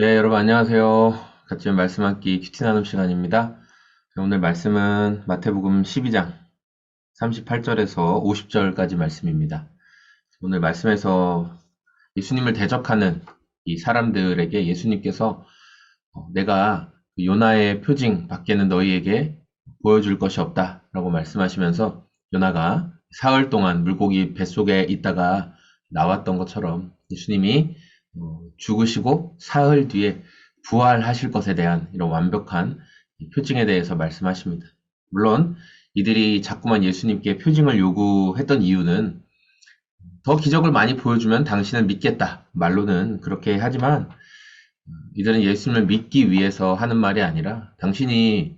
네, 여러분 안녕하세요. 같이 말씀 함기 큐티 나눔 시간입니다. 오늘 말씀은 마태복음 12장 38절에서 50절까지 말씀입니다. 오늘 말씀에서 예수님을 대적하는 이 사람들에게 예수님께서 어, 내가 그 요나의 표징 밖에는 너희에게 보여줄 것이 없다라고 말씀하시면서 요나가 사흘 동안 물고기 뱃속에 있다가 나왔던 것처럼 예수님이 어, 죽으시고 사흘 뒤에 부활하실 것에 대한 이런 완벽한 표징에 대해서 말씀하십니다. 물론 이들이 자꾸만 예수님께 표징을 요구했던 이유는 더 기적을 많이 보여주면 당신은 믿겠다. 말로는 그렇게 하지만 이들은 예수님을 믿기 위해서 하는 말이 아니라 당신이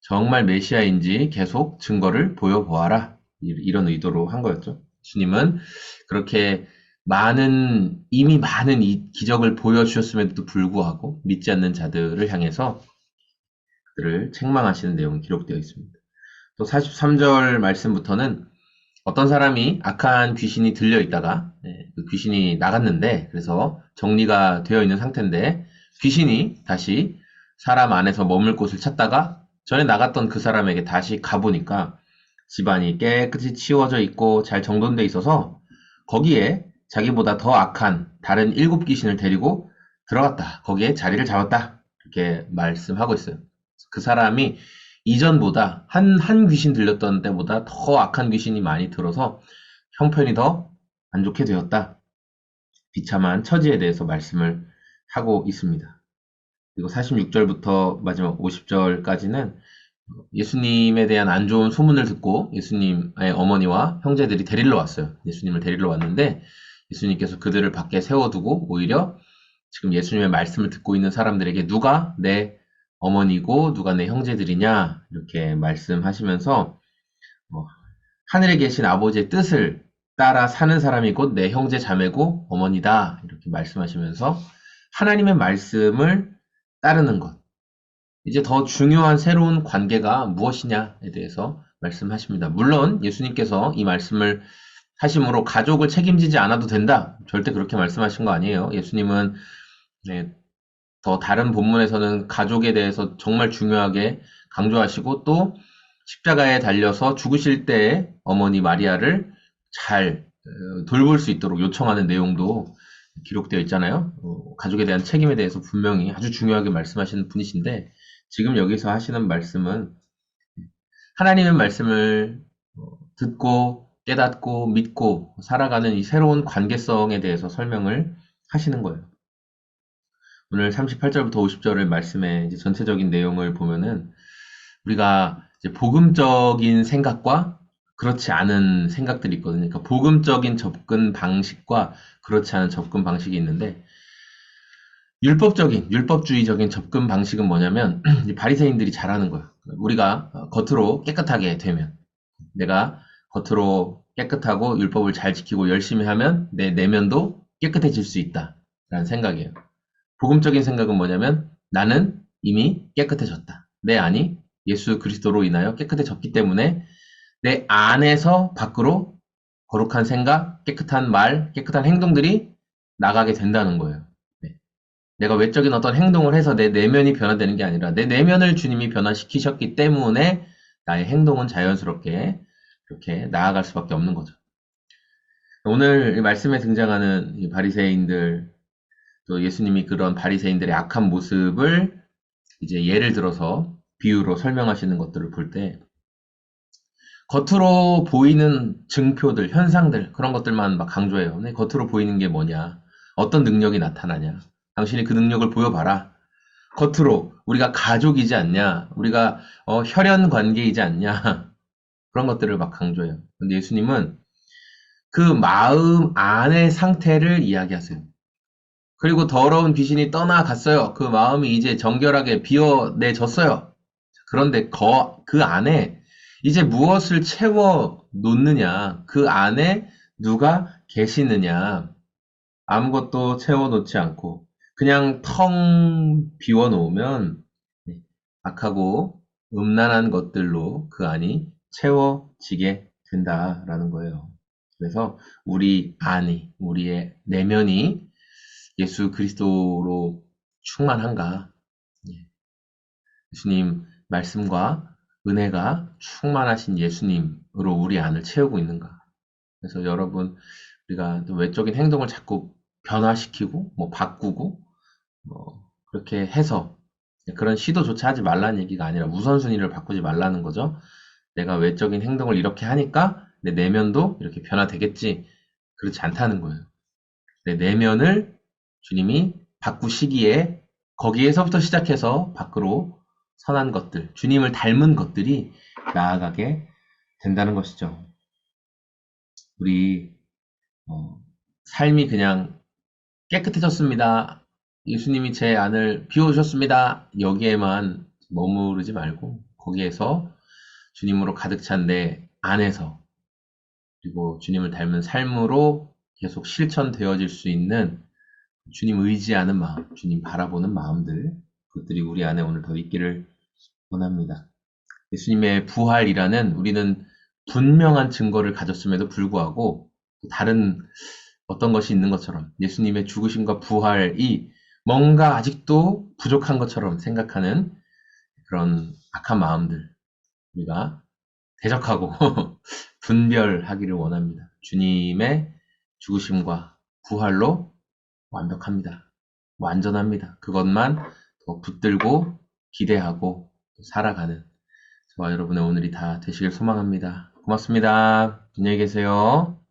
정말 메시아인지 계속 증거를 보여보아라. 이런 의도로 한 거였죠. 주님은 그렇게 많은 이미 많은 이 기적을 보여주셨음에도 불구하고 믿지 않는 자들을 향해서 그들을 책망하시는 내용이 기록되어 있습니다. 또 43절 말씀부터는 어떤 사람이 악한 귀신이 들려 있다가 네, 그 귀신이 나갔는데 그래서 정리가 되어 있는 상태인데 귀신이 다시 사람 안에서 머물 곳을 찾다가 전에 나갔던 그 사람에게 다시 가보니까 집안이 깨끗이 치워져 있고 잘 정돈돼 있어서 거기에 자기보다 더 악한 다른 일곱 귀신을 데리고 들어갔다. 거기에 자리를 잡았다. 이렇게 말씀하고 있어요. 그 사람이 이전보다 한, 한 귀신 들렸던 때보다 더 악한 귀신이 많이 들어서 형편이 더 안 좋게 되었다. 비참한 처지에 대해서 말씀을 하고 있습니다. 그리고 46절부터 마지막 50절까지는 예수님에 대한 안 좋은 소문을 듣고 예수님의 어머니와 형제들이 데리러 왔어요. 예수님을 데리러 왔는데 예수님께서 그들을 밖에 세워두고 오히려 지금 예수님의 말씀을 듣고 있는 사람들에게 누가 내 어머니고 누가 내 형제들이냐 이렇게 말씀하시면서 어, 하늘에 계신 아버지의 뜻을 따라 사는 사람이 곧 내 형제 자매고 어머니다 이렇게 말씀하시면서 하나님의 말씀을 따르는 것 이제 더 중요한 새로운 관계가 무엇이냐에 대해서 말씀하십니다. 물론 예수님께서 이 말씀을 하심으로 가족을 책임지지 않아도 된다. 절대 그렇게 말씀하신 거 아니에요. 예수님은 네, 더 다른 본문에서는 가족에 대해서 정말 중요하게 강조하시고 또 십자가에 달려서 죽으실 때 어머니 마리아를 잘 어, 돌볼 수 있도록 요청하는 내용도 기록되어 있잖아요. 어, 가족에 대한 책임에 대해서 분명히 아주 중요하게 말씀하시는 분이신데 지금 여기서 하시는 말씀은 하나님의 말씀을 어, 듣고 깨닫고 믿고 살아가는 이 새로운 관계성에 대해서 설명을 하시는 거예요. 오늘 38절부터 50절의 말씀의 전체적인 내용을 보면은 우리가 복음적인 생각과 그렇지 않은 생각들이 있거든요. 그러니까 복음적인 접근 방식과 그렇지 않은 접근 방식이 있는데 율법적인 율법주의적인 접근 방식은 뭐냐면 바리새인들이 잘하는 거예요. 우리가 겉으로 깨끗하게 되면 내가 겉으로 깨끗하고 율법을 잘 지키고 열심히 하면 내 내면도 깨끗해질 수 있다. 라는 생각이에요. 복음적인 생각은 뭐냐면 나는 이미 깨끗해졌다. 내 안이 예수 그리스도로 인하여 깨끗해졌기 때문에 내 안에서 밖으로 거룩한 생각, 깨끗한 말, 깨끗한 행동들이 나가게 된다는 거예요. 네. 내가 외적인 어떤 행동을 해서 내 내면이 변화되는 게 아니라 내 내면을 주님이 변화시키셨기 때문에 나의 행동은 자연스럽게 이렇게 나아갈 수밖에 없는 거죠. 오늘 말씀에 등장하는 바리새인들 또 예수님이 그런 바리새인들의 악한 모습을 이제 예를 들어서 비유로 설명하시는 것들을 볼 때 겉으로 보이는 증표들, 현상들 그런 것들만 막 강조해요. 네, 겉으로 보이는 게 뭐냐? 어떤 능력이 나타나냐? 당신이 그 능력을 보여봐라. 겉으로 우리가 가족이지 않냐? 우리가 어, 혈연 관계이지 않냐? 그런 것들을 막 강조해요. 근데 예수님은 그 마음 안의 상태를 이야기하세요. 그리고 더러운 귀신이 떠나갔어요. 그 마음이 이제 정결하게 비워내졌어요. 그런데 거, 그 안에 이제 무엇을 채워 놓느냐, 그 안에 누가 계시느냐, 아무것도 채워 놓지 않고, 그냥 텅 비워 놓으면 악하고 음란한 것들로 그 안이 채워지게 된다라는 거예요. 그래서 우리 안이, 우리의 내면이 예수 그리스도로 충만한가? 예. 예수님 말씀과 은혜가 충만하신 예수님으로 우리 안을 채우고 있는가? 그래서 여러분, 우리가 또 외적인 행동을 자꾸 변화시키고, 뭐 바꾸고, 뭐 그렇게 해서 그런 시도조차 하지 말라는 얘기가 아니라 우선순위를 바꾸지 말라는 거죠. 내가 외적인 행동을 이렇게 하니까 내 내면도 이렇게 변화되겠지. 그렇지 않다는 거예요. 내 내면을 주님이 바꾸시기에 거기에서부터 시작해서 밖으로 선한 것들, 주님을 닮은 것들이 나아가게 된다는 것이죠. 우리 어, 삶이 그냥 깨끗해졌습니다. 예수님이 제 안을 비워주셨습니다. 여기에만 머무르지 말고 거기에서 주님으로 가득 찬 내 안에서 그리고 주님을 닮은 삶으로 계속 실천되어질 수 있는 주님 의지하는 마음, 주님 바라보는 마음들, 그것들이 우리 안에 오늘 더 있기를 원합니다. 예수님의 부활이라는 우리는 분명한 증거를 가졌음에도 불구하고 다른 어떤 것이 있는 것처럼 예수님의 죽으심과 부활이 뭔가 아직도 부족한 것처럼 생각하는 그런 악한 마음들 우리가 대적하고 분별하기를 원합니다. 주님의 죽으심과 부활로 완벽합니다. 완전합니다. 그것만 더 붙들고 기대하고 살아가는 저와 여러분의 오늘이 다 되시길 소망합니다. 고맙습니다. 안녕히 계세요.